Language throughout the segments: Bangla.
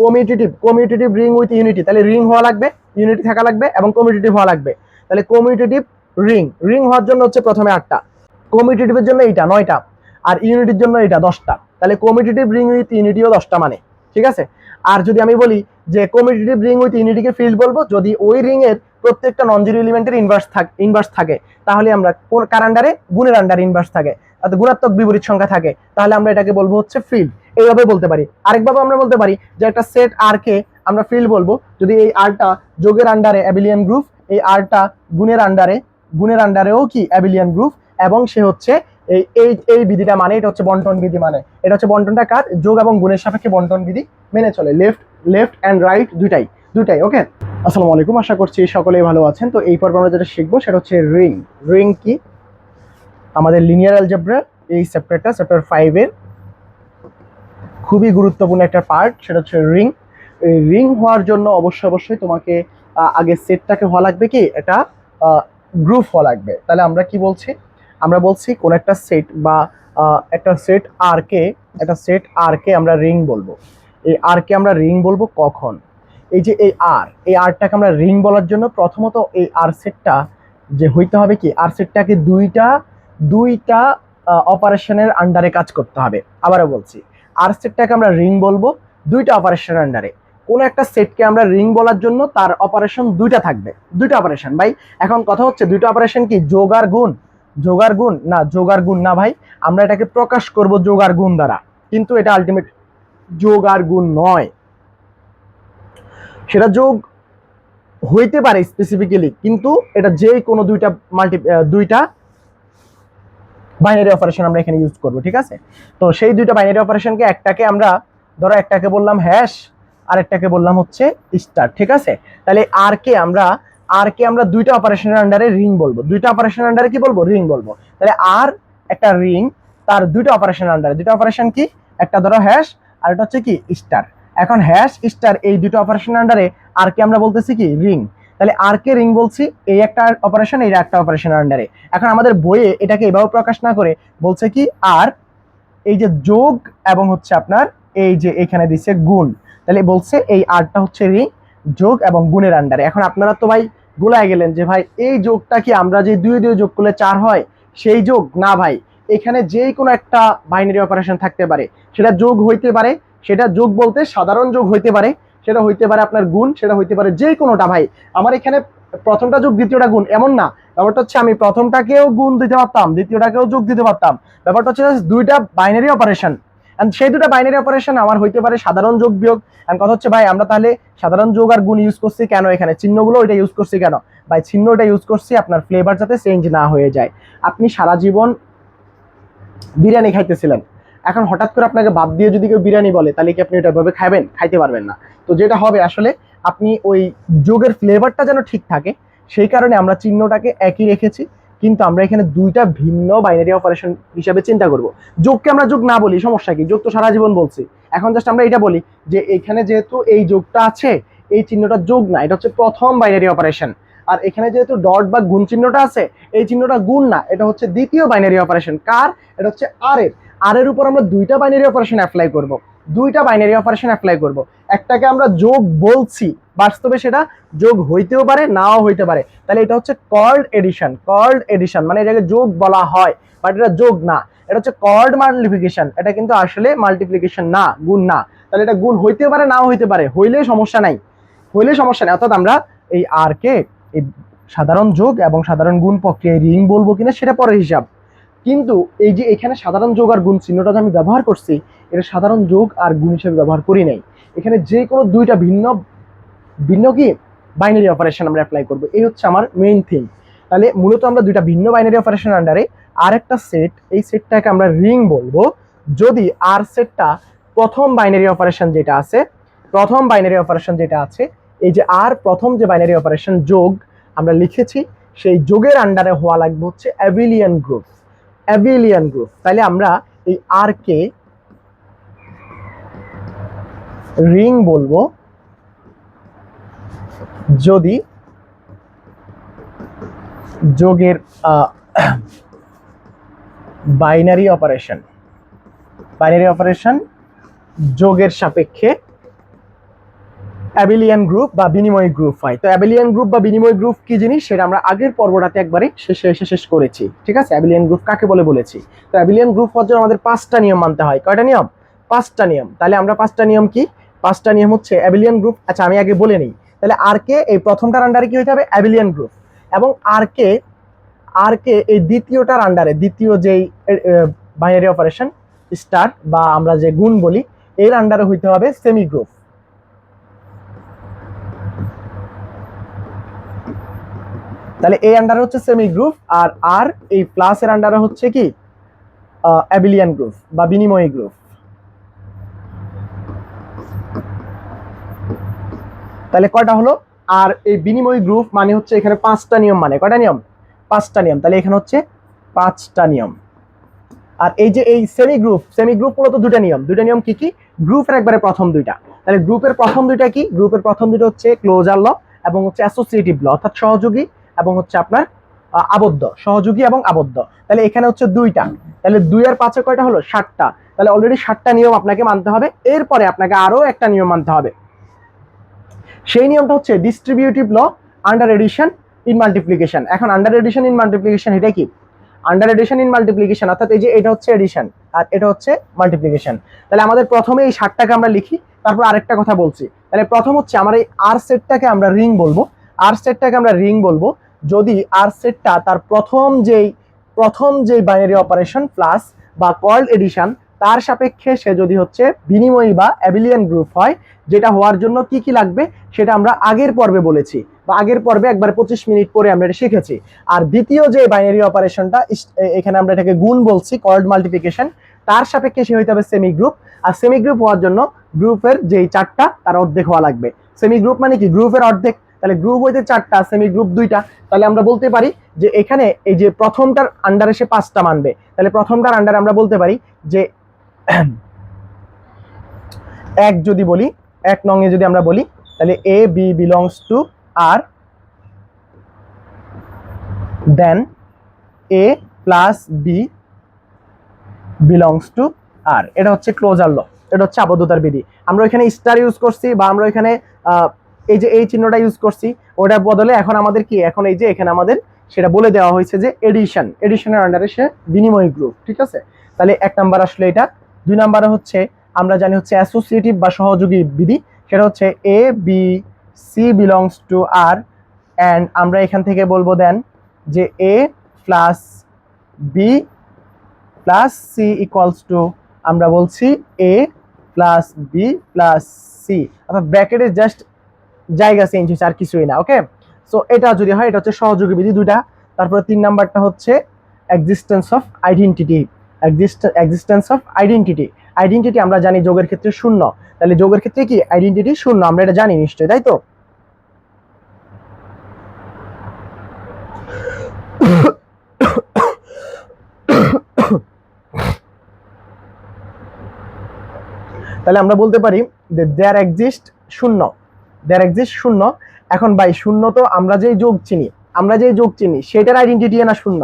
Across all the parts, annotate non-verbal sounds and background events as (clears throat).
Commutative commutative ring with unity তাহলে রিং হওয়া লাগবে ইউনিটি থাকা লাগবে এবং কমিউটেটিভ হওয়া লাগবে। তাহলে কমিউটেটিভ রিং রিং হওয়ার জন্য হচ্ছে প্রথমে আটটা। কমিউটেটিভের জন্য এইটা, নয়টা। আর ইউনিটির জন্য এটা দশটা। তাহলে কমিউটেটিভ রিং উইথ ইউনিটিও দশটা মানে ঠিক আছে? আর যদি আমি বলি যে কমিউটেটিভ রিং উইথ ইউনিটিকে ফিল্ড বলব, যদি ওই রিং এর প্রত্যেকটা নন জিরো এলিমেন্টের ইনভার্স থাকে ইনভার্স থাকে, তাহলে আমরা কোন কার আন্ডারে গুণের আন্ডারে ইনভার্স থাকে। অর্থাৎ গুণাত্মক বিপরীত সংখ্যা থাকে। তাহলে আমরা এটাকে বলব হচ্ছে ফিল্ড এইভাবে বলতে পারি। আরেকভাবে আমরা বলতে পারি যে একটা সেট আর কে আমরা ফিল্ড বলব। যদি এই আরটা যোগের আন্ডারে অ্যাবিলিয়ান গ্রুপ এই আরটা গুণের আন্ডারে গুণের আন্ডারেও কি অ্যাবিলিয়ান গ্রুপ এবং সে হচ্ছে এই এই এই বিধিটা মানে এটা হচ্ছে বন্টন বিধি মানে। এটা হচ্ছে বন্টনটা কাজ যোগ এবং গুণের সাপেক্ষে বন্টন বিধি মেনে চলে। লেফট লেফট অ্যান্ড রাইট দুইটাই। দুইটাই ওকে আসসালামু আলাইকুম। আশা করছি সকলেই ভালো আছেন। তো এই পর্বে আমরা যেটা শিখব, সেটা হচ্ছে রিং রিং কি? আমাদের লিনিয়ার অ্যালজেব্রা এই চ্যাপ্টারটা চ্যাপ্টার ফাইভের খুবই গুরুত্বপূর্ণ একটা পার্ট সেটা হচ্ছে রিং রিং হওয়ার জন্য অবশ্যই অবশ্যই তোমাকে আগে সেটটাকে হওয়া লাগবে কি? এটা গ্রুপ হওয়া লাগবে। তাহলে আমরা কি বলছি? আমরা বলছি কোন একটা সেট বা একটা সেট আর কে, একটা সেট আর কে আমরা রিং বলব। এই আর কে আমরা রিং বলব কখন? এই যে এই আর এই আরটাকে আমরা রিং বলার জন্য প্রথমত এই আর সেটটা যে হইতে হবে কি? আর সেটটাকে দুইটা দুইটা অপারেশনের আন্ডারে কাজ করতে হবে। আবারও বলছি, আর সেটটাকে আমরা রিং বলব, দুইটা অপারেশনের আন্ডারে কোনো একটা সেটকে আমরা রিং বলার জন্য তার অপারেশন দুইটা থাকবে। দুইটা অপারেশন ভাই, এখন কথা হচ্ছে দুইটা অপারেশন কি? যোগ আর গুণ। যোগ আর গুণ? না, যোগ আর গুণ না, ভাই। আমরা এটাকে প্রকাশ করব যোগ আর গুণ দ্বারা। কিন্তু এটা আলটিমেট যোগ আর গুণ নয়। সেটা যোগ হইতে পারে স্পেসিফিক্যালি কিন্তু এটা যে কোনো দুইটা মাল্টি দুইটা বাইনারি অপারেশন আমরা এখানে ইউজ করব, ঠিক আছে? তো সেই দুইটা বাইনারি অপারেশনকে একটাকে আমরা, ধরো একটাকে বললাম হ্যাশ আর একটাকে বললাম হচ্ছে স্টার ঠিক আছে? তাহলে আর কে আমরা আর কে আমরা দুইটা অপারেশনের আন্ডারে রিং বলব। দুইটা অপারেশনের আন্ডারে কি বলব? রিং বলব। তাহলে আর একটা রিং তার দুইটা অপারেশন আন্ডারে দুইটা অপারেশন কি? একটা ধরো হ্যাশ আর এটা হচ্ছে কি স্টার এখন হ্যাশ স্টার এই দুটো অপারেশন আন্ডারে আর কে আমরা বলতেছি কি? রিং তাহলে আর কে রিং বলছি? এই একটা অপারেশন এই একটা অপারেশন আন্ডারে এখন আমাদের বইয়ে এটাকে এভাবে প্রকাশ না করে বলছে কি, আর এই যে যোগ এবং হচ্ছে আপনার এই যে এখানে দিছে গুণ। তাহলে বলছে এই আরটা হচ্ছে রিং যোগ এবং গুণের আন্ডারে এখন আপনারা তো ভাই গোলায় গেলেন যে ভাই, এই যোগটা কি আমরা যে দুই দুই যোগ করলে চার হয়? সেই যোগ? না ভাই। এখানে যে কোনো একটা বাইনারি অপারেশন থাকতে পারে। সেটা যোগ হইতে পারে, সেটা যোগ বলতে সাধারণ যোগ হইতে পারে। সেটা হইতে পারে আপনার গুণ, সেটা হইতে পারে যে কোনোটা। ভাই, আমার এখানে প্রথমটা যোগ, দ্বিতীয়টা গুণ, এমন না। ব্যাপারটা হচ্ছে আমি প্রথমটাকেও গুণ দিতে পারতাম, দ্বিতীয়টাকেও যোগ দিতে পারতাম। ব্যাপারটা হচ্ছে দুইটা বাইনারি অপারেশন এন্ড সেই দুটো বাইনারি অপারেশন আমার হইতে পারে সাধারণ যোগ বিয়োগ। এন্ড কথা হচ্ছে, ভাই, আমরা তাহলে সাধারণ যোগ আর গুণ ইউজ করছি কেন এখানে? চিহ্নগুলো ওইটা ইউজ করছি কেন? ভাই চিহ্ন ওইটা ইউজ করছি আপনার ফ্লেভার যাতে চেঞ্জ না হয়ে যায়। আপনি সারা জীবন বিরিয়ানি খাইতেছিলেন। এখন হঠাৎ করে আপনাকে বাদ দিয়ে যদি কেউ বিরিয়ানি বলে, তাহলে কি আপনি ওটা ভাবে খাবেন খাইতে পারবেন না। তো যেটা হবে আসলে আপনি ওই যোগের ফ্লেভারটা যেন ঠিক থাকে, সেই কারণে আমরা চিহ্নটাকে একই রেখেছি, কিন্তু আমরা এখানে দুইটা ভিন্ন বাইনারি অপারেশন হিসাবে চিন্তা করব। যোগকে আমরা যোগ না বলি, সমস্যা কি? যোগ তো সারা জীবন বলছি। এখন জাস্ট আমরা এটা বলি যে এখানে যেহেতু এই যোগটা আছে, এই চিহ্নটা যোগ না, এটা হচ্ছে প্রথম বাইনারি অপারেশন আর এখানে যেহেতু ডট বা গুণ চিহ্নটা আছে, এই চিহ্নটা গুণ না, এটা হচ্ছে দ্বিতীয় বাইনারি অপারেশন কার? এটা হচ্ছে আর এর। আর এর উপর আমরা দুইটা বাইনারি অপারেশন অ্যাপ্লাই করব। দুইটা বাইনারি অপারেশন অ্যাপ্লাই করব। একটাকে আমরা যোগ বলছি, বাস্তবে সেটা যোগ হইতেও পারে, নাও হইতে পারে। তাহলে এটা হচ্ছে কল্ড এডিশন কর্ড এডিশন মানে এটাকে যোগ বলা হয় বাট এটা যোগ না। এটা হচ্ছে কর্ড মাল্টিপ্লিকেশন এটা কিন্তু আসলে মাল্টিপ্লিকেশন না, গুণ না। তাহলে এটা গুণ হইতেও পারে, নাও হইতে পারে, হইলে সমস্যা নাই। হইলে সমস্যা নেই, অর্থাৎ আমরা এই আর কে এই সাধারণ যোগ এবং সাধারণ গুণ প্রক্রিয়ায় রিং বলব কিনা সেটা পরের হিসাব। কিন্তু এই যে এখানে সাধারণ যোগ আর গুণ চিহ্নটা আমি ব্যবহার করছি এটা সাধারণ যোগ আর গুণ হিসেবে ব্যবহার করি নাই। এখানে যে কোনো দুইটা ভিন্ন ভিন্ন কি? বাইনারি অপারেশন আমরা অ্যাপ্লাই করব। এই হচ্ছে আমার মেইন থিং তাহলে মূলত আমরা দুইটা ভিন্ন বাইনারি অপারেশন আন্ডারে আর একটা সেট এই সেটটাকে আমরা রিং বলব। যদি আর সেটটা প্রথম বাইনারি অপারেশন যেটা আছে, প্রথম বাইনারি অপারেশন যেটা আছে, এই যে আর প্রথম যে বাইনারি অপারেশন যোগ আমরা লিখেছি, সেই যোগের আন্ডারে হওয়া লাগবে হচ্ছে অ্যাভিলিয়ান গ্রুপ অ্যাভিলিয়ান গ্রুপ তাহলে আমরা এই আর কে রিং বলব। যদি যোগের বাইনারি অপারেশন বাইনারি অপারেশন যোগের সাপেক্ষে অ্যাবিলিয়ান গ্রুপ বা বিনিময় গ্রুপ হয়। তো অ্যাবিলিয়ান গ্রুপ বা বিনিময় গ্রুপ কি জিনিস? সেটা আমরা আগের পর্বটাতে একবারে শেষে এসে শেষ করেছি। ঠিক আছে? অ্যাবিলিয়ান গ্রুপ কাকে বলে বলেছি? তো অ্যাবিলিয়ান গ্রুপ হওয়ার জন্য আমাদের পাঁচটা নিয়ম মানতে হয়। কয়টা নিয়ম? পাঁচটা নিয়ম। তাহলে আমরা পাঁচটা নিয়ম কি? পাঁচটা নিয়ম হচ্ছে অ্যাবিলিয়ান গ্রুপ আচ্ছা আমি আগে বলে নিই। তাহলে আর কে এই প্রথমটার আন্ডারে কি হতে হবে? অ্যাবিলিয়ান গ্রুপ এবং আর কে আর কে এই দ্বিতীয়টার আন্ডারে দ্বিতীয় যেই বাইনারি অপারেশন স্টার বা আমরা যে গুণ বলি, এর আন্ডারে হইতে হবে সেমি গ্রুপ তাহলে এই আন্ডারে হচ্ছে সেমি গ্রুপ আর আর এই প্লাসের আন্ডারে হচ্ছে কি? অ্যাবিলিয়ান গ্রুপ বা বিনিময়ী গ্রুপ তাহলে কয়টা হলো? আর এই বিনিময় গ্রুপ মানে হচ্ছে এখানে পাঁচটা নিয়ম মানে কয়টা নিয়ম? পাঁচটা নিয়ম। তাহলে এখানে হচ্ছে পাঁচটা নিয়ম। আর এই যে এই সেমি গ্রুপ সেমি গ্রুপ মূলত দুটা নিয়ম। দুটা নিয়ম কি কি? গ্রুপের একবারে প্রথম দুইটা। তাহলে গ্রুপের প্রথম দুইটা কি? গ্রুপের প্রথম দুটো হচ্ছে ক্লোজার ল এবং হচ্ছে অ্যাসোসিয়েটিভ ল অর্থাৎ সহযোগী এবং হচ্ছে আপনার আবদ্ধ। সহযোগী এবং আবদ্ধ। তাহলে এখানে হচ্ছে দুইটা। তাহলে দুই আর পাঁচে কয়টা হলো? ষাটটা তাহলে অলরেডি ষাটটা নিয়ম আপনাকে মানতে হবে। এরপরে আপনাকে আরও একটা নিয়ম মানতে হবে। সেই নিয়মটা হচ্ছে distributive law under addition in multiplication এখন আন্ডার এডিশন ইন মাল্টিপ্লিকেশন এটা কি? আন্ডার এডিশন ইন মাল্টিপ্লিকেশন অর্থাৎ এই যে এটা হচ্ছে এডিশন আর এটা হচ্ছে মাল্টিপ্লিকেশন তাহলে আমাদের প্রথমে এই ষাটটাকে আমরা লিখি, তারপর আরেকটা কথা বলছি। তাহলে প্রথম হচ্ছে আমার এই আর সেটটাকে আমরা রিং বলব। আর সেটটাকে আমরা রিং বলব। যদি আর সেটটা তার প্রথম যেই প্রথম যেই বাইনারি অপারেশন প্লাস বা কয়েল এডিশন তার সাপেক্ষে সে যদি হচ্ছে বিনিময়ী বা অ্যাবিলিয়ান গ্রুপ হয়, যেটা হওয়ার জন্য কি কি লাগবে সেটা আমরা আগের পর্বে বলেছি বা আগের পর্বে একবার পঁচিশ মিনিট পরে আমরা এটা শিখেছি। আর দ্বিতীয় যে বাইনারি অপারেশনটা এখানে আমরা এটাকে গুণ বলছি কয়েলড মাল্টিপ্লিকেশন তার সাপেক্ষে সে হইতে হবে সেমি গ্রুপ আর সেমি গ্রুপ হওয়ার জন্য গ্রুপের যেই চারটা, তার অর্ধেক হওয়া লাগবে। সেমি গ্রুপ মানে কি? গ্রুপের অর্ধেক। তাহলে গ্রুপ হইতে চারটা সেমি গ্রুপ দুইটা। তাহলে আমরা বলতে পারি যে এখানে এই যে প্রথমটার আন্ডারে সে পাঁচটা মানবে। তাহলে প্রথমটার আন্ডারে আমরা বলতে পারি যে এক যদি বলি, এক নং এ যদি আমরা বলি, তাহলে A B belongs to R then A plus B belongs to R এটা হচ্ছে ক্লোজার ল এটা হচ্ছে আবদ্ধতার বিধি। আমরা এখানে স্টার ইউজ করছি বা আমরা এখানে এই যে এই চিহ্নটা ইউজ করছি, ওটার বদলে এখন আমাদের কি? এখন এই যে এখানে আমাদের সেটা বলে দেওয়া হয়েছে যে এডিশন এডিশনের আন্ডারে সে বিনিময় গ্রুপ ঠিক আছে? তাহলে এক নাম্বার আসলে এটা দুই নাম্বারে হচ্ছে, আমরা জানি হচ্ছে অ্যাসোসিয়েটিভ বা সহযোগী বিধি, সেটা হচ্ছে A B C belongs to R and আমরা এখান থেকে বলব দেন যে A plus B plus C equals to আমরা বলছি A plus B plus C অর্থাৎ ব্র্যাকেটে জাস্ট জায়গা চেঞ্জ হয়েছে, আর কিছুই না ওকে সো এটা যদি হয়, এটা হচ্ছে সহযোগী বিধি দুইটা। তারপরে তিন নাম্বারটা হচ্ছে existence of identity existence of identity identity আমরা জানি যোগের ক্ষেত্রে শূন্য। তাহলে যোগের ক্ষেত্রে কি? আইডেন্টিটি শূন্য। আমরা এটা জানি নিশ্চয়ই, তাই তো? তাহলে আমরা বলতে পারি যে দেয়ার এক্সিস্ট শূন্য। দেয়ার এক্সিস্ট শূন্য। এখন ভাই, শূন্য তো আমরা যেই যোগ চিনি, আমরা যেই যোগ চিনি, সেটার আইডেন্টিটি না শূন্য?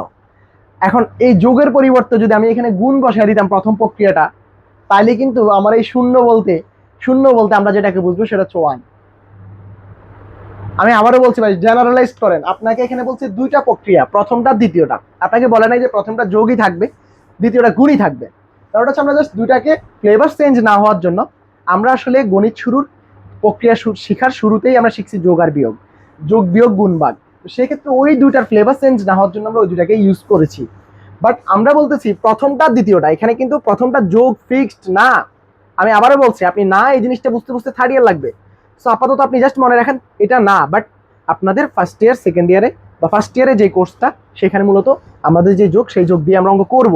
এখন এই যোগের পরিবর্তে যদি আমি এখানে গুণ বসাই দিতাম প্রথম প্রক্রিয়াটা তাহলে কিন্তু আমার এই শূন্য বলতে শূন্য বলতে আমরা যেটাকে বুঝব সেটা হচ্ছে ওয়ান আমি আবারও বলছি ভাই জেনারেলাইজ করেন। আপনাকে এখানে বলছে দুইটা প্রক্রিয়া, প্রথমটা, দ্বিতীয়টা। আপনাকে বলে নাই যে প্রথমটা যোগই থাকবে, দ্বিতীয়টা গুণই থাকবে। কারণ হচ্ছে আমরা জাস্ট দুইটাকে ফ্লেভার চেঞ্জ না হওয়ার জন্য আমরা আসলে গণিত শুরুর প্রক্রিয়া শিখার শুরুতেই আমরা শিখছি যোগ আর বিয়োগ। যোগ, বিয়োগ, গুণ ভাগ তো সেক্ষেত্রে ওই দুইটার ফ্লেভার চেঞ্জ না হওয়ার জন্য আমরা ওই দুইটাকে ইউজ করেছি। বাট আমরা বলতেছি প্রথমটা, দ্বিতীয়টা। এখানে কিন্তু প্রথমটা যোগ ফিক্সড না। আমি আবারও বলছি, আপনি না এই জিনিসটা বুঝতে বুঝতে থার্ড ইয়ার লাগবে। সো আপাতত আপনি জাস্ট মনে রাখেন, এটা না। বাট আপনাদের ফার্স্ট ইয়ার সেকেন্ড ইয়ারে বা ফার্স্ট ইয়ারে যে কোর্সটা সেখানে মূলত আমাদের যে যোগ, সেই যোগ দিয়ে আমরা অঙ্ক করব।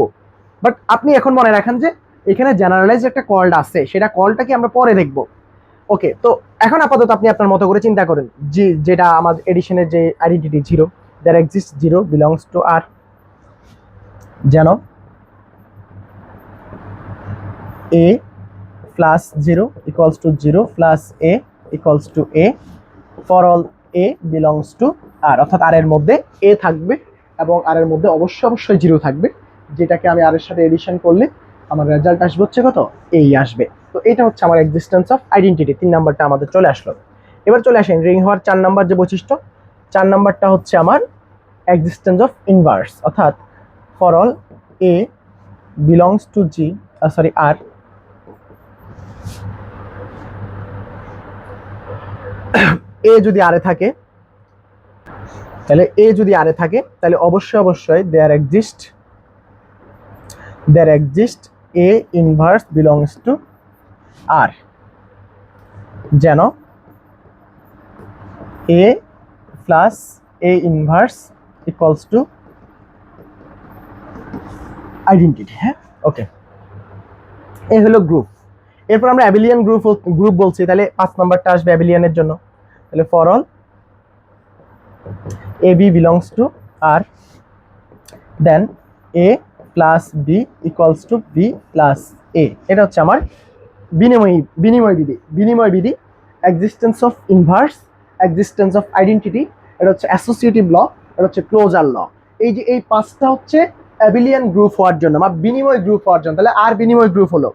বাট আপনি এখন মনে রাখেন যে, এখানে জেনারেলাইজ একটা কলটা আছে। সেটা কলটা কি আমরা পরে দেখব। ওকে তো এখন আপাতত আপনি আপনার মতো করে চিন্তা করেন। জি, যেটা আমাদের এডিশনের যে identity zero there exist zero belongs to R যেন A plus zero equals to zero plus A equals to A for all A belongs to R অর্থাৎ আর এর মধ্যে এ থাকবে এবং আর এর মধ্যে অবশ্যই অবশ্যই জিরো থাকবে, যেটাকে আমি আর এর সাথে এডিশন করলে আমার রেজাল্ট আসবে হচ্ছে কত? এই আসবে। তো এটা হচ্ছে আমার এক্সিস্টেন্স অফ আইডেন্টিটি তিন নাম্বারটা আমাদের চলে আসলো। এবার চলে আসেন রিং হওয়ার চার নাম্বার যে বৈশিষ্ট্য, চার নাম্বারটা হচ্ছে আমার এক্সিস্টেন্স অফ ইনভার্স অর্থাৎ for all A belongs to G sorry R A যদি আরে থাকে, তাহলে এ যদি আরে থাকে, তাহলে অবশ্যই অবশ্যই there exist there exist A inverse belongs to R যেন A plus A inverse equals to identity হ্যাঁ? ওকে এই হলো গ্রুপ এরপর আমরা অ্যাবিলিয়ান গ্রুপ গ্রুপ বলছি, তাহলে পাঁচ নাম্বারটা আসবে অ্যাবিলিয়ানের জন্য। তাহলে for all A B belongs to R then A plus B equals to B plus A এটা হচ্ছে আমার বিনিময় বিনিময় বিধি। বিনিময় বিধি existence of inverse existence of identity এটা হচ্ছে অ্যাসোসিয়েটিভ ল এটা হচ্ছে ক্লোজার ল এই যে এই পাঁচটা হচ্ছে অ্যাবিলিয়ান গ্রুপ হওয়ার জন্য, বা বিনিময় গ্রুপ হওয়ার জন্য। তাহলে আর বিনিময় গ্রুপ হলো।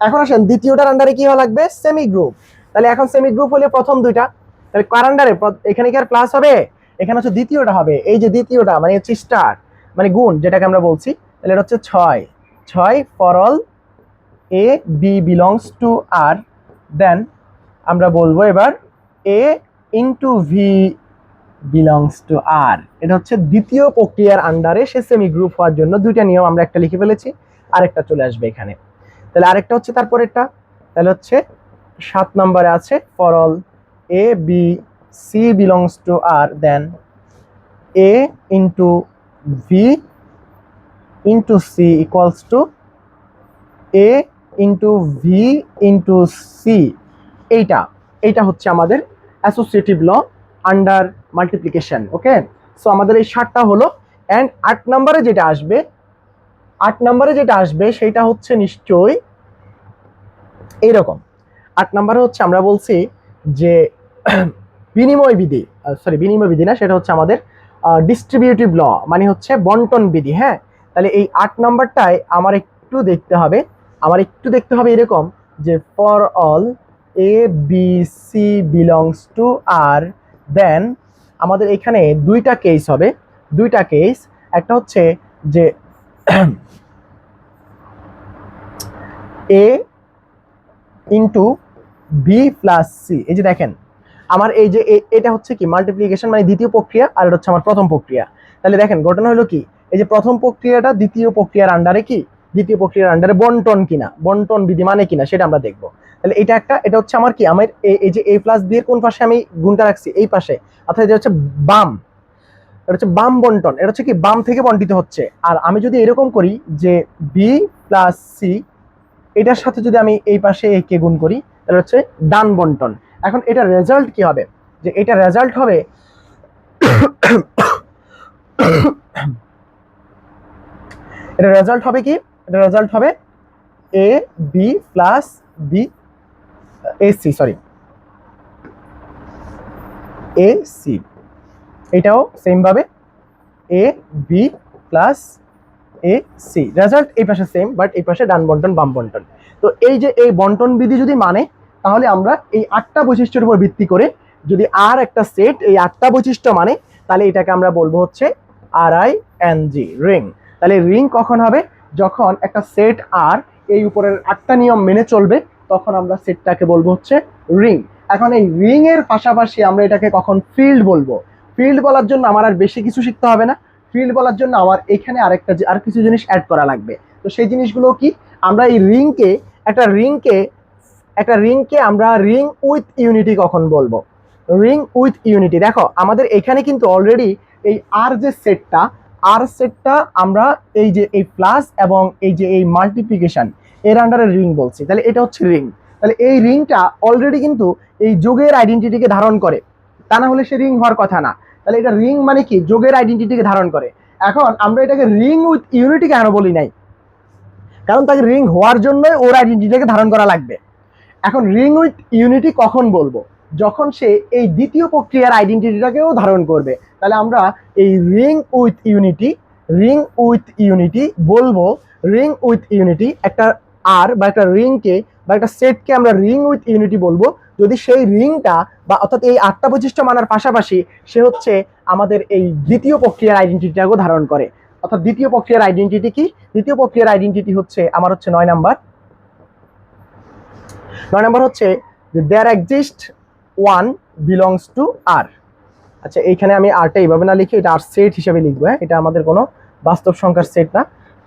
এখন আসেন, দ্বিতীয়টার আন্ডারে কি হওয়া লাগবে? সেমি গ্রুপ তাহলে এখন সেমি গ্রুপ হলে প্রথম দুইটা। তাহলে কার আন্ডারে এখানে কি আর প্লাস হবে? এখানে হচ্ছে দ্বিতীয়টা হবে। এই যে দ্বিতীয়টা মানে হচ্ছে স্টার মানে গুণ, যেটাকে আমরা বলছি। তাহলে এটা হচ্ছে ছয়। ছয় for all A B belongs to R then আমরা বলব এবার A into B belongs to R এটা হচ্ছে দ্বিতীয় প্রক্রিয়ার আন্ডারে সে সেমি গ্রুপ হওয়ার জন্য দুইটা নিয়ম আমরা একটা লিখে ফেলেছি, আরেকটা চলে আসবে এখানে। তাহলে আরেকটা হচ্ছে তারপর তারপরেরটা। তাহলে হচ্ছে সাত নম্বরে আছে for all A B C belongs to R then A into B into C equals to A into B into C এইটা এইটা হচ্ছে আমাদের associative law under multiplication okay so আমাদের এই সাতটা হলো অ্যান্ড আট নম্বরে যেটা আসবে, আট নম্বরে যেটা আসবে সেটা হচ্ছে নিশ্চয়ই এইরকম আট নম্বরে হচ্ছে আমরা বলছি যে (clears throat) বিনিময় বিধি সরি বিনিময় বিধি না, সেটা হচ্ছে আমাদের ডিস্ট্রিবিউটিভ ল মানে হচ্ছে বন্টন বিধি হ্যাঁ? তাহলে এই আট নম্বরটায় আমার একটু দেখতে হবে। আমার একটু দেখতে হবে এরকম যে for all A B C belongs to R then আমাদের এখানে দুইটা কেস হবে। দুইটা কেস একটা হচ্ছে যে A into B plus C এই যে দেখেন, আমার এই যে এটা হচ্ছে কি মাল্টিপ্লিকেশন মানে দ্বিতীয় প্রক্রিয়া, আর এটা হচ্ছে আমার প্রথম প্রক্রিয়া। তাহলে দেখেন, ঘটনা হলো কি? এই যে প্রথম প্রক্রিয়াটা দ্বিতীয় প্রক্রিয়ার আন্ডারে কি? দ্বিতীয় প্রক্রিয়ার আন্ডারে বন্টন কিনা? বন্টন বিধি মানে কিনা? সেটা আমরা দেখব। তাহলে এটা একটা, এটা হচ্ছে আমার কি? আমার এই যে এ প্লাস বি এর কোন পাশে আমি গুণটা রাখছি? এই পাশে। অর্থাৎ এটা হচ্ছে বাম। এটা হচ্ছে বাম বন্টন। এটা হচ্ছে কি? বাম থেকে বন্টিত হচ্ছে। আর আমি যদি এরকম করি যে বি প্লাস সি এটার সাথে যদি আমি এই পাশে এ কে গুণ করি, তাহলে হচ্ছে ডান বন্টন। এখন এটা রেজাল্ট কি হবে? যে এটা রেজাল্ট হবে এটা রেজাল্ট হবে কি? এটা রেজাল্ট হবে A B plus B A C sorry A C এটাও সেম ভাবে A B plus A C result এই পাশে সেম বাট এই পাশে ডান বন্টন, বাম বন্টন। তো এই যে এই বন্টন বিধি যদি মানে তাহলে আমরা এই আটটা বৈশিষ্ট্যের উপর ভিত্তি করে যদি আর একটা সেট এই আটটা বৈশিষ্ট্য মানে তাহলে এটাকে আমরা বলব হচ্ছে R I N G ring তাহলে রিং কখন হবে? যখন একটা সেট আর এই উপরের আটটা নিয়ম মেনে চলবে, তখন আমরা সেটটাকে বলব হচ্ছে রিং এখন এই রিং এর পাশাপাশি আমরা এটাকে কখন ফিল্ড বলব? ফিল্ড বলার জন্য আমার আর বেশি কিছু শিখতে হবে না। ফিল্ড বলার জন্য আমার এখানে আরেকটা আর কিছু জিনিস অ্যাড করা লাগবে। তো সেই জিনিসগুলো কি? আমরা এই রিংকে একটা রিংকে একটা রিংকে আমরা রিং উইথ ইউনিটি কখন বলব? রিং উইথ ইউনিটি দেখো, আমাদের এখানে কিন্তু অলরেডি এই আর যে সেটটা আর সেটটা আমরা এই যে এই প্লাস এবং এই যে এই মাল্টিপ্লিকেশন এর আন্ডারে রিং বলছি। তাহলে এটা হচ্ছে রিং তাহলে এই রিংটা অলরেডি কিন্তু এই যোগের আইডেন্টিটিকে ধারণ করে। তা না হলে সে রিং হওয়ার কথা না। তাহলে এটা রিং মানে কি? যোগের আইডেন্টিটিকে ধারণ করে। এখন আমরা এটাকে রিং উইথ ইউনিটি কেন বলি নাই? কারণ তাকে রিং হওয়ার জন্যই ওর আইডেন্টিটিকে ধারণ করা লাগবে। এখন রিং উইথ ইউনিটি কখন বলব? যখন সে এই দ্বিতীয় প্রক্রিয়ার আইডেন্টিটিটাকেও ধারণ করবে, তাহলে আমরা এই ring with unity ring with unity বলব। রিং উইথ ইউনিটি একটা আর বা একটা রিংকে বা একটা সেটকে আমরা রিং উইথ ইউনিটি বলব। যদি সেই রিংটা বা অর্থাৎ এই আটটা বৈশিষ্ট্য মানার পাশাপাশি সে হচ্ছে আমাদের এই দ্বিতীয় প্রক্রিয়ার আইডেন্টিটিটাকেও ধারণ করে। অর্থাৎ দ্বিতীয় প্রক্রিয়ার আইডেন্টিটি কি? দ্বিতীয় প্রক্রিয়ার আইডেন্টিটি হচ্ছে, আমার হচ্ছে নয় নাম্বার। নয় নাম্বার হচ্ছে there exist one belongs to R আচ্ছা এইখানে আমি আরটা এইভাবে না লিখি এটা আর সেট হিসেবে লিখব হ্যাঁ? এটা আমাদের কোনো বাস্তব সংখ্যার সেট না।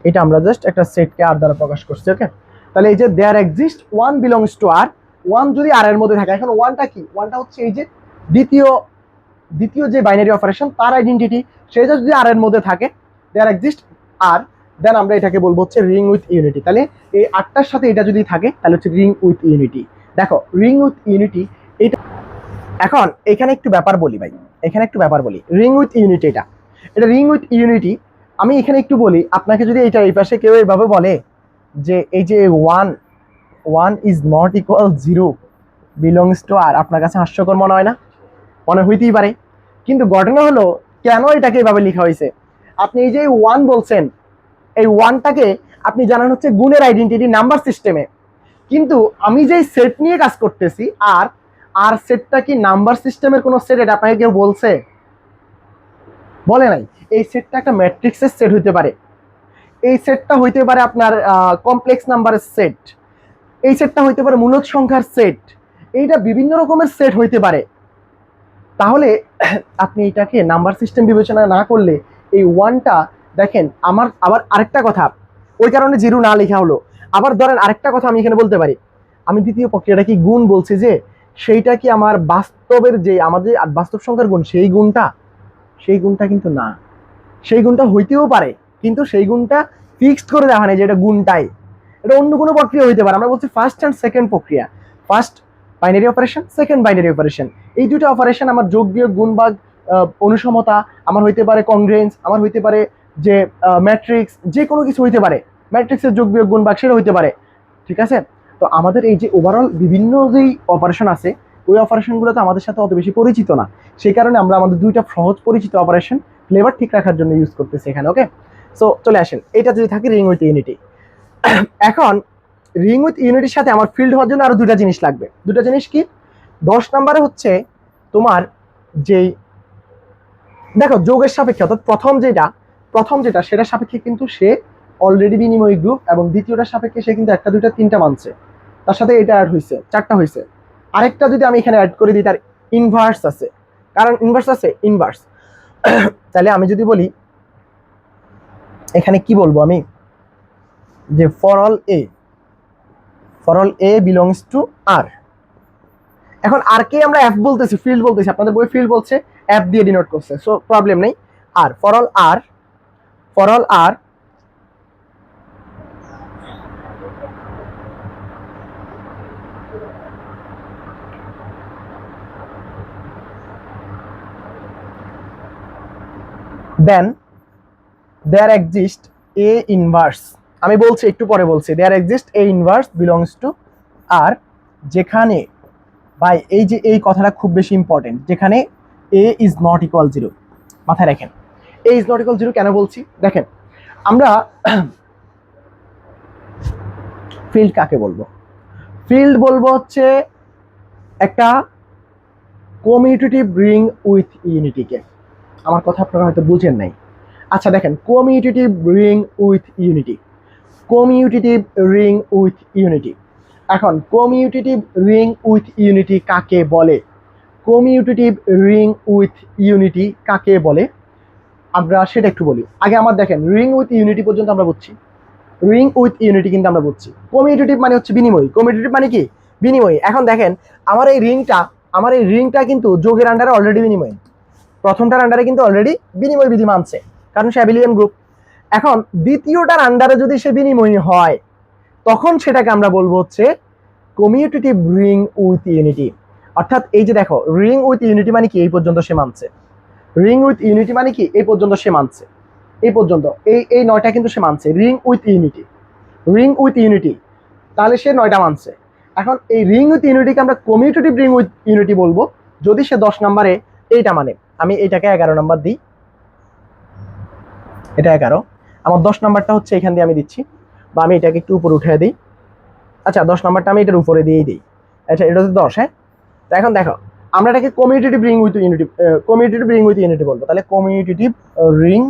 এটা আমরা জাস্ট একটা সেটকে আর দ্বারা প্রকাশ করছি ওকে তাহলে এই যে there exist one belongs to R one যদি আর এর মধ্যে থাকে, এখন ওয়ানটা কি? ওয়ানটা হচ্ছে এই যে দ্বিতীয় দ্বিতীয় যে বাইনারি অপারেশন তার আইডেন্টিটি সেটা যদি আর এর মধ্যে থাকে দেয়ার এক্সিস্ট আর দেন আমরা এটাকে বলব হচ্ছে রিং উইথ ইউনিটি তাহলে এই আটটার সাথে এটা যদি থাকে, তাহলে হচ্ছে রিং উইথ ইউনিটি দেখো রিং উইথ ইউনিটি এটা এখন এখানে একটু ব্যাপার বলি ভাই, এখানে একটু ব্যাপার বলি। রিং উইথ ইউনিটি এটা। এটা রিং উইথ ইউনিটি আমি এখানে একটু বলি, আপনাকে যদি এটা এই পাশে কেউ এইভাবে বলে যে এই যে one one is not equal zero belongs to R আপনার কাছে হাস্যকর মনে হয় না? মনে হইতেই পারে। কিন্তু ঘটনা হলো, কেন এটাকে এভাবে লেখা হয়েছে? আপনি এই যে ওয়ান বলছেন, এই ওয়ানটাকে আপনি জানান হচ্ছে গুণের আইডেন্টিটি নাম্বার সিস্টেমে কিন্তু আমি যেই সেট নিয়ে কাজ করতেছি আর আর সেটটা কি নাম্বার সিস্টেমের কোনো সেট এটা আপনাকে কেউ বলছে? বলে নাই। এই সেটটা একটা ম্যাট্রিক্সের সেট হইতে পারে। এই সেটটা হইতে পারে আপনার কমপ্লেক্স নাম্বারের সেট এই সেটটা হইতে পারে মূলত সংখ্যার সেট এইটা বিভিন্ন রকমের সেট হইতে পারে। তাহলে (clears throat) আপনি এটাকে নাম্বার সিস্টেম বিবেচনা না করলে এই ওয়ানটা দেখেন, আমার আবার আরেকটা কথা। ওই কারণে জিরো না লেখা হলো। আবার ধরেন আরেকটা কথা আমি এখানে বলতে পারি। আমি দ্বিতীয় প্রক্রিয়াটা কি গুণ বলছি যে সেইটা কি আমার বাস্তবের যে আমাদের বাস্তব সংখ্যার গুণ সেই গুণটা? সেই গুণটা কিন্তু না। সেই গুণটা হইতেও পারে কিন্তু সেই গুণটা ফিক্সড করে দেওয়া হয় যে এটা গুণটাই। এটা অন্য কোনো প্রক্রিয়া হইতে পারে। আমরা বলছি ফার্স্ট অ্যান্ড সেকেন্ড প্রক্রিয়া। First binary operation second binary operation এই দুটো অপারেশন আমার যোগ বিয়োগ গুণ ভাগ আহ, অনুসমতা আমার হইতে পারে কংগ্রেন্স আমার হইতে পারে যে ম্যাট্রিক্স যে কোনো কিছু হইতে পারে। ম্যাট্রিক্সের যোগ বিয়োগ গুণ ভাগ সেটা হইতে পারে। ঠিক আছে? তো আমাদের এই যে ওভারঅল বিভিন্ন যেই অপারেশন আছে, ওই অপারেশনগুলোতে আমাদের সাথে অত বেশি পরিচিত না। সেই কারণে আমরা আমাদের দুইটা সহজ পরিচিত অপারেশন ফ্লেভার ঠিক রাখার জন্য ইউজ করতেছি এখানে ওকে সো চলে আসেন। এটা যদি থাকে রিং উইথ ইউনিটি এখন রিং উইথ ইউনিটির সাথে আমার ফিল্ড হওয়ার জন্য আরও দুটা জিনিস লাগবে। দুটা জিনিস কি? দশ নম্বরে হচ্ছে তোমার যেই, দেখো যোগের সাপেক্ষে, অর্থাৎ প্রথম যেটা প্রথম যেটা, সেটার সাপেক্ষে কিন্তু সে অলরেডি বিনিময় গ্রুপ এবং দ্বিতীয়টার সাপেক্ষে সে কিন্তু একটা, দুইটা, তিনটা মানছে। তার সাথে এটা অ্যাড হয়েছে চারটা হয়েছে আরেকটা যদি আমি এখানে অ্যাড করে দিই, তার ইনভার্স আছে। কারণ ইনভার্স আছে ইনভার্স (coughs) তাহলে আমি যদি বলি, এখানে কি বলব আমি? যে for all A for all A belongs to R এখন আর কে আমরা অ্যাপ বলতেছি ফিল্ড বলতেছি, আপনাদের বই ফিল্ড বলছে অ্যাপ দিয়ে ডিনোট করছে সো প্রবলেম নেই। আর for all R for all R then there exist A inverse আমি বলছি, একটু পরে বলছি। There exist A inverse belongs to R যেখানে, ভাই, এই যে, এই কথাটা খুব বেশি ইম্পর্টেন্ট যেখানে A is not equal zero মাথায় রাখেন। A is not equal zero কেন বলছি? দেখেন, আমরা ফিল্ড কাকে বলব? ফিল্ড বলব হচ্ছে একটা কমিউটেটিভ রিং উইথ ইউনিটিকে আমার কথা আপনারা হয়তো বুঝেন নাই। আচ্ছা দেখেন commutative ring with unity commutative ring with unity এখন কমিউটেটিভ রিং উইথ ইউনিটি কাকে বলে? কমিউটেটিভ রিং উইথ ইউনিটি কাকে বলে? আমরা সেটা একটু বলি। আগে আমার দেখেন রিং উইথ ইউনিটি পর্যন্ত আমরা বুঝছি। রিং উইথ ইউনিটি কিন্তু আমরা বুঝছি। কমিউটেটিভ মানে হচ্ছে বিনিময়। কমিউটেটিভ মানে কি? বিনিময়। এখন দেখেন, আমার এই রিংটা আমার এই রিংটা কিন্তু যোগের আন্ডারে অলরেডি বিনিময়। প্রথমটার আন্ডারে কিন্তু অলরেডি বিনিময় বিধি মানছে, কারণ সে অ্যাবিলিয়ন গ্রুপ এখন দ্বিতীয়টার আন্ডারে যদি সে বিনিময় হয়, তখন সেটাকে আমরা বলব হচ্ছে কমিউটেটিভ রিং উইথ ইউনিটি অর্থাৎ এই যে দেখো রিং উইথ ইউনিটি মানে কি? এই পর্যন্ত সে মানছে। রিং উইথ ইউনিটি মানে কি? এই পর্যন্ত সে মানছে। এই পর্যন্ত, এই এই নয়টা কিন্তু সে মানছে। Ring with unity ring with unity তাহলে সে নয়টা মানছে। এখন এই রিং উইথ ইউনিটিকে আমরা কমিউটেটিভ রিং উইথ ইউনিটি বলব। যদি সে দশ নম্বরে এইটা মানে আমি এটাকে এগারো নাম্বার দিই। এটা এগারো। আমার দশ নাম্বারটা হচ্ছে এখান দিয়ে আমি দিচ্ছি, বা আমি এটাকে একটু উপরে উঠে দিই। আচ্ছা দশ নাম্বারটা আমি এটার উপরে দিয়েই দিই। আচ্ছা এটা হচ্ছে দশ হ্যাঁ? তো এখন দেখো, আমরা এটাকে commutative ring with unity commutative ring with unity বলব। তাহলে কমিউনিটিভ রিং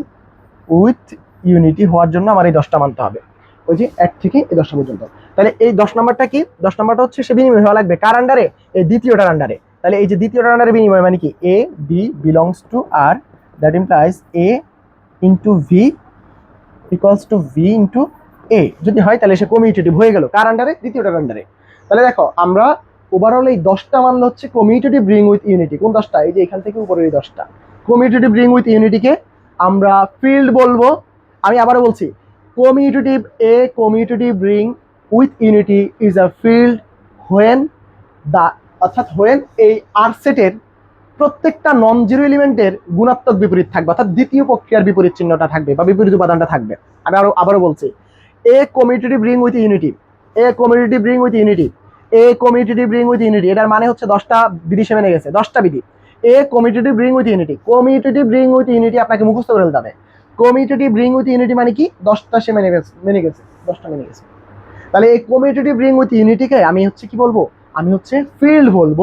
উইথ ইউনিটি হওয়ার জন্য আমার এই দশটা মানতে হবে। ওই যে এক থেকে এই দশটা পর্যন্ত। তাহলে এই দশ নম্বরটা কি? দশ নম্বরটা হচ্ছে সে বিনিময় হওয়া লাগবে। কার আন্ডারে এই দ্বিতীয়টার আন্ডারে তাহলে এই যে দ্বিতীয় আন্ডারে বিনিময় মানে কি? A B belongs to R that implies A into B equals to B into A যদি হয় তাহলে সে কমিউটেটিভ হয়ে গেল। কার আন্ডারে দ্বিতীয়টার আন্ডারে তাহলে দেখো, আমরা ওভারঅল এই দশটা মানলে হচ্ছে কমিউটেটিভ রিং উইথ ইউনিটি কোন দশটা? এই যে এখান থেকে উপরের এই দশটা। কমিউটেটিভ রিং উইথ ইউনিটিকে আমরা ফিল্ড বলব। আমি আবারও বলছি commutative a commutative ring with unity is a field when the অর্থাৎ হোয়েন এই আর সেটের প্রত্যেকটা নন জিরো এলিমেন্টের গুণাত্মক বিপরীত থাকবে, অর্থাৎ দ্বিতীয় প্রক্রিয়ার বিপরীত চিহ্নটা থাকবে বা বিপরীত উপাদানটা থাকবে। আমি আরও, আবারও বলছি a commutative ring with unity a commutative ring with unity a commutative ring with unity এটার মানে হচ্ছে দশটা বিধি সে মেনে গেছে দশটা বিধি। A commutative ring with unity commutative ring with unity আপনাকে মুখস্থ করে ফেলতে হবে। রিং উইথ ইউনিটি মানে কি? দশটা সে মেনে গেছে মেনে গেছে, দশটা মেনে গেছে। তাহলে এই কমিউটেটিভ রিং উইথ ইউনিটিকে আমি হচ্ছে কি বলব? আমি হচ্ছে ফিল্ড বলব।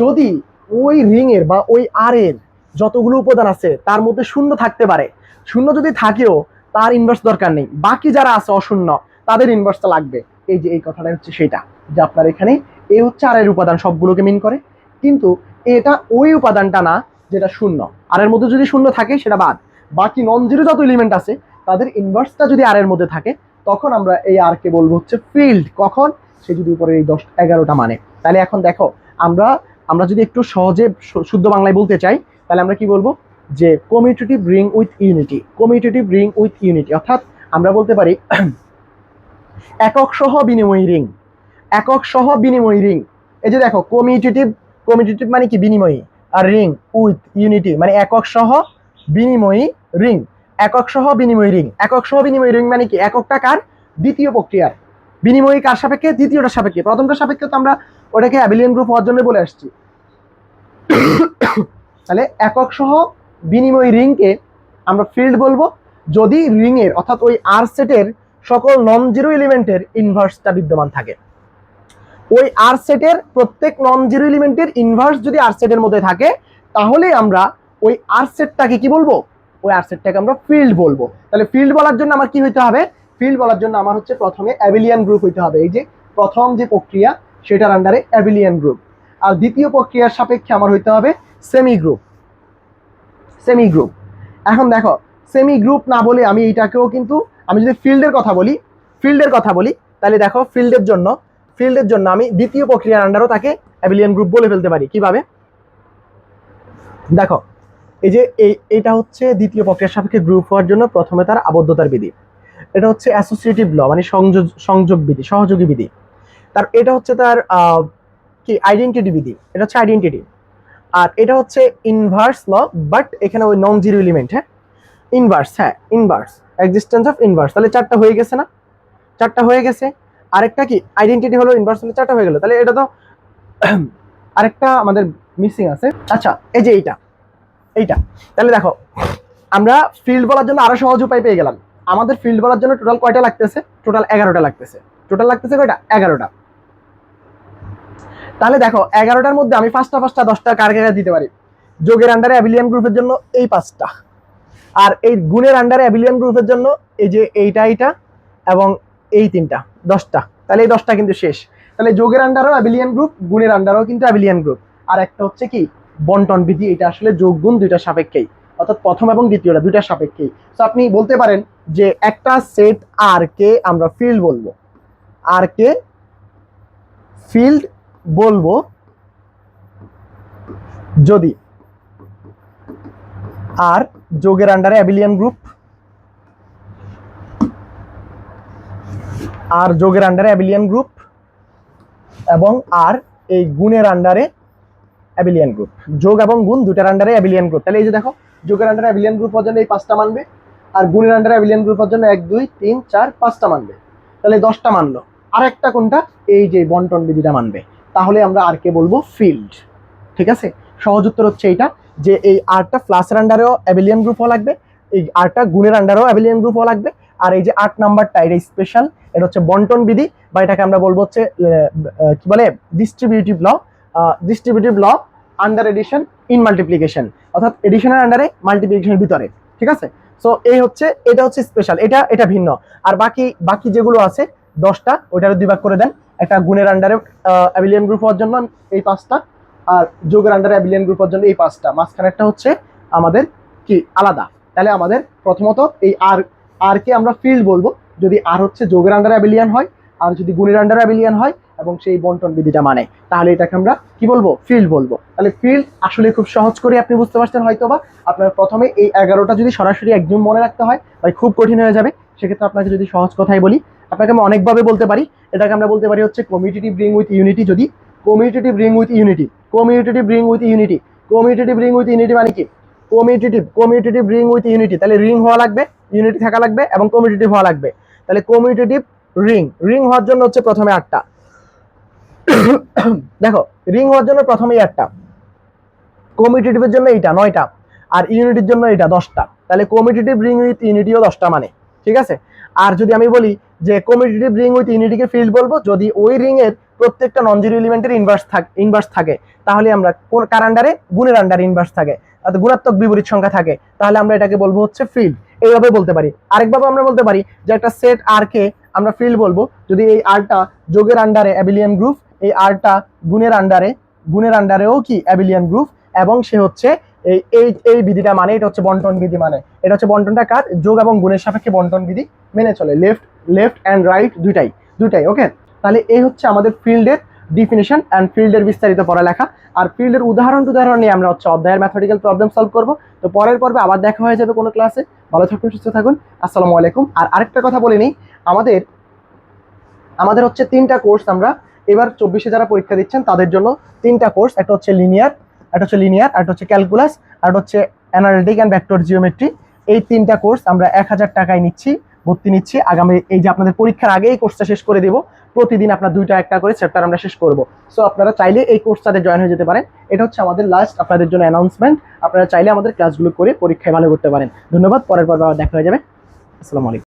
যদি ওই রিং এর বা ওই আর এর যতগুলো উপাদান আছে, তার মধ্যে শূন্য থাকতে পারে। শূন্য যদি থাকেও, তার ইনভার্স দরকার নেই। বাকি যারা আছে অশূন্য, তাদের ইনভার্সটা লাগবে। এই যে এই কথাটা হচ্ছে সেটা, যে আপনার এখানে এ হচ্ছে আর এর উপাদান সবগুলোকে মিন করে। কিন্তু এটা ওই উপাদানটা না, যেটা শূন্য। আর এর মধ্যে যদি শূন্য থাকে, সেটা বাদ। বাকি নন জিরো যত এলিমেন্ট আছে, তাদের ইনভার্সটা যদি আর এর মধ্যে থাকে, তখন আমরা এই আর কে বলব হচ্ছে ফিল্ড কখন? সে যদি উপরে এই দশ এগারোটা মানে। তাহলে এখন দেখো, আমরা আমরা যদি একটু সহজে শুদ্ধ বাংলায় বলতে চাই, তাহলে আমরা কি বলব? যে commutative ring with unity commutative ring with unity অর্থাৎ আমরা বলতে পারি (clears throat) একক সহ বিনিময় রিং একক সহ বিনিময় রিং এই যে দেখো কমিউটেটিভ কমিউটেটিভ মানে কি? বিনিময়ী। আর রিং উইথ ইউনিটি মানে একক সহ বিনিময়ী রিং একক সহ বিনিময় রিং একক সহ বিনিময়ী রিং মানে কি? একক টাকার দ্বিতীয় প্রক্রিয়ার। বিনিময়ী কার সাপেক্ষে? দ্বিতীয়টা সাপেক্ষে। প্রথমটা সাপেক্ষে তো আমরা ওটাকে অ্যাবিলিয়ন গ্রুপ হওয়ার জন্য বলে আসছি। তাহলে একক সহ বিনিময় রিংকে আমরা ফিল্ড বলব। যদি রিংয়ের অর্থাৎ ওই আর সেটের সকল নন জিরো এলিমেন্টের ইনভার্সটা বিদ্যমান থাকে। ওই আর সেটের প্রত্যেক নন জিরো এলিমেন্টের ইনভার্স যদি আর সেটের মধ্যে থাকে, তাহলে আমরা ওই আর সেটটাকে কি বলব? ওই আর সেটটাকে আমরা ফিল্ড বলব। তাহলে ফিল্ড বলার জন্য আমার কি হইতে হবে? ফিল্ড বলার জন্য আমার হচ্ছে প্রথমে অ্যাবিলিয়ান গ্রুপ হইতে হবে। এই যে প্রথম যে প্রক্রিয়া, সেটার আন্ডারে অ্যাবিলিয়ান গ্রুপ। আর দ্বিতীয় প্রক্রিয়ার সাপেক্ষে আমার হইতে হবে সেমি গ্রুপ সেমি গ্রুপ এখন দেখো সেমি গ্রুপ না বলে আমি এইটাকেও কিন্তু, আমি যদি ফিল্ডের কথা বলি, ফিল্ডের কথা বলি, তাহলে দেখো ফিল্ডের জন্য ফিল্ডের জন্য আমি দ্বিতীয় প্রক্রিয়ার আন্ডারও তাকে অ্যাবিলিয়ান গ্রুপ বলে ফেলতে পারি। কীভাবে? দেখো, এই যে এই এটা হচ্ছে দ্বিতীয় প্রক্রিয়ার সাপেক্ষে গ্রুপ হওয়ার জন্য প্রথমে তার আবদ্ধতার বিধি। এটা হচ্ছে অ্যাসোসিয়েটিভ ল মানে সংযোগ সংযোগ বিধি, সহযোগী বিধি। তার, এটা হচ্ছে তার কি আইডেন্টিটি বিধি, এটা হচ্ছে আইডেন্টিটি আর এটা হচ্ছে ইনভার্স ল বাট এখানে ওই নন জিরো এলিমেন্ট হ্যাঁ? ইনভার্স হ্যাঁ ইনভার্স এক্সিস্টেন্স অফ ইনভার্স তাহলে চারটা হয়ে গেছে না? চারটা হয়ে গেছে। আরেকটা কি আইডেন্টিটি হলো ইনভার্স হলে চারটা হয়ে গেল। তাহলে এটা তো (clears throat) আরেকটা আমাদের মিসিং আছে। আচ্ছা এই যে এইটা এইটা। তাহলে দেখো, আমরা ফিল্ড বলার জন্য আরও সহজ উপায় পেয়ে গেলাম। আমাদের ফিল্ড বলার জন্য টোটাল কয়টা লাগতেছে? টোটাল এগারোটা লাগতেছে। টোটাল লাগতেছে কয়টা? এগারোটা। তাহলে দেখো, এগারোটার মধ্যে আমি পাঁচটা পাঁচটা, দশটা কার দিতে পারি? যোগের আন্ডারে অ্যাবিলিয়ান গ্রুপের জন্য এই পাঁচটা। আর এই গুণের আন্ডারে অ্যাবিলিয়ান গ্রুপের জন্য এই যে এইটা এইটা এবং এই তিনটা, দশটা। তাহলে এই দশটা কিন্তু শেষ। তাহলে যোগের আন্ডারও অ্যাবিলিয়ান গ্রুপ গুণের আন্ডারও কিন্তু অ্যাবিলিয়ান গ্রুপ আর একটা হচ্ছে কি? বন্টন বিধি, এটা আসলে যোগ গুণ দুইটা সাপেক্ষেই। অর্থাৎ প্রথম এবং দ্বিতীয়টা দুইটা সাপেক্ষেই। তো আপনি বলতে পারেন যে একটা সেট আর কে আমরা ফিল্ড বলব। আর কে ফিল্ড বলব যদি আর যোগের আন্ডারে অ্যাবিলিয়ান গ্রুপ আর যোগের আন্ডারে অ্যাবিলিয়ান গ্রুপ এবং আর এই গুণের আন্ডারে অ্যাবিলিয়ান গ্রুপ যোগ এবং গুণ দুটার আন্ডারে অ্যাবিলিয়ান গ্রুপ তাহলে এই যে দেখো, যোগের আন্ডারে অ্যাবিলিয়ান গ্রুপ জন্য এই পাঁচটা মানবে। আর গুণের আন্ডারে অ্যাবিলিয়ান গ্রুপের জন্য এক, দুই, তিন, চার, পাঁচটা মানবে। তাহলে দশটা মানলো। আর একটা কোনটা? এই যে বন্টন বিধিটা মানবে। তাহলে আমরা আর কে বলব? ফিল্ড। ঠিক আছে? সহজ উত্তর হচ্ছে এইটা, যে এই আরটা ফ্লাসের আন্ডারেও অ্যাবিলিয়ান গ্রুপ হওয়া লাগবে, এই আরটা গুণের আন্ডারেও অ্যাবিলিয়ান গ্রুপ হওয়া লাগবে, আর এই যে আট নাম্বারটা, এটা স্পেশাল এটা হচ্ছে বন্টন বিধি, বা এটাকে আমরা বলব হচ্ছে কি বলে? Distributive law distributive law under addition in multiplication অর্থাৎ এডিশনের আন্ডারে মাল্টিপ্লিকেশনের ভিতরে। ঠিক আছে? সো এই হচ্ছে, এটা হচ্ছে স্পেশাল এটা এটা ভিন্ন। আর বাকি বাকি যেগুলো আছে, দশটা ওইটার দুই ভাগ করে দেন। একটা গুণের আন্ডারে অ্যাবিলিয়ন গ্রুপ হওয়ার জন্য এই পাঁচটা, আর যোগের আন্ডারে অ্যাবিলিয়ন গ্রুপ হওয়ার জন্য এই পাঁচটা। মাঝখানেরটা হচ্ছে আমাদের কি, আলাদা। তাহলে আমাদের প্রথমত এই আর আর কে আমরা ফিল্ড বলব। যদি আর হচ্ছে যোগের আন্ডারে অ্যাবিলিয়ন হয়, আর যদি গুণের আন্ডারে অ্যাবিলিয়ন হয় এবং সেই বন্টন বিধিটা মানে। তাহলে এটাকে আমরা কি বলব? ফিল্ড বলব। তাহলে ফিল্ড আসলে খুব সহজ করে আপনি বুঝতে পারছেন হয়তো বা আপনার প্রথমে এই এগারোটা যদি সরাসরি একদম মনে রাখতে হয় তাই খুব কঠিন হয়ে যাবে। সেক্ষেত্রে আপনাকে যদি সহজ কথাই বলি, আপনাকে আমি অনেকভাবে বলতে পারি। এটাকে আমরা বলতে পারি হচ্ছে কমিউনিটি ব্রিং উইথ ইউনিটি যদি community bring with unity community bring with unity community bring with unity মানে কি? কমিউনিটিভ কমিউনিটিভ রিং উইথ ইউনিটি তাহলে রিং হওয়া লাগবে ইউনিটি থাকা লাগবে এবং কমিউনিটিভ হওয়া লাগবে। তাহলে কমিউনিটিভ রিং রিং হওয়ার জন্য হচ্ছে প্রথমে আটটা। (coughs) দেখো রিং হওয়ার জন্য প্রথমেই একটা। কমিউনিটিভের জন্য এইটা, নয়টা। আর ইউনিটির জন্য এটা দশটা। তাহলে কমিউনিটিভ রিং উইথ ইউনিটিও দশটা মানে ঠিক আছে? আর যদি আমি বলি যে কমিউনিটিভ রিং উইথ ইউনিটিকে ফিল্ড বলব, যদি ওই রিং এর প্রত্যেকটা নন জিরো এলিমেন্টের ইনভার্স থাকে ইনভার্স থাকে, তাহলে আমরা কোন কার আন্ডারে গুণের আন্ডারে ইনভার্স থাকে। অর্থাৎ গুণাত্মক বিপরীত সংখ্যা থাকে। তাহলে আমরা এটাকে বলব হচ্ছে ফিল্ড এইভাবে বলতে পারি। আরেকভাবে আমরা বলতে পারি যে একটা সেট আর কে আমরা ফিল্ড বলব। যদি এই আরটা যোগের আন্ডারে অ্যাবিলিয়ান গ্রুপ এই আরটা গুণের আন্ডারে গুণের আন্ডারেও কি? অ্যাবিলিয়ান গ্রুপ এবং সে হচ্ছে এই এই এই বিধিটা মানে এটা হচ্ছে বন্টন বিধি মানে। এটা হচ্ছে বন্টনটা কার? যোগ এবং গুণের সাপেক্ষে বন্টন বিধি মেনে চলে। লেফট লেফট অ্যান্ড রাইট দুইটাই দুইটাই ওকে তাহলে এই হচ্ছে আমাদের ফিল্ডের ডিফিনিশন অ্যান্ড ফিল্ডের বিস্তারিত পড়ালেখা। আর ফিল্ডের উদাহরণ উদাহরণ নিয়ে আমরা হচ্ছে অধ্যায়ের ম্যাথমেটিক্যাল প্রবলেম সলভ করব। তো পরের পর্বে আবার দেখা হয়ে যাবে কোনো ক্লাসে ভালো থাকুন, সুস্থ থাকুন। আসসালামু আলাইকুম। আর আরেকটা কথা বলে নিই, আমাদের আমাদের হচ্ছে তিনটা কোর্স আমরা এবার চব্বিশে যারা পরীক্ষা দিচ্ছেন, তাদের জন্য তিনটা কোর্স একটা হচ্ছে লিনিয়ার একটা হচ্ছে লিনিয়ার একটা হচ্ছে ক্যালকুলাস আর হচ্ছে অ্যানালিটিক অ্যান্ড ভেক্টর জিওমেট্রি এই তিনটা কোর্স আমরা এক হাজার টাকায় নিচ্ছি, ভর্তি নিচ্ছি। আগামী এই যে আপনাদের পরীক্ষার আগে এই কোর্সটা শেষ করে দিব, প্রতিদিন আপনার দুইটা, একটা করে চ্যাপ্টার আমরা শেষ করব। সো আপনারা চাইলে এই কোর্সটাতে জয়েন হয়ে যেতে পারেন। এটা হচ্ছে আমাদের লাস্ট আপনাদের জন্য অ্যানাউন্সমেন্ট আপনারা চাইলে আমাদের ক্লাসগুলো করে পরীক্ষায় ভালো করতে পারেন। ধন্যবাদ, পরের পর দেখা হয়ে যাবে। আসসালামু আলাইকুম।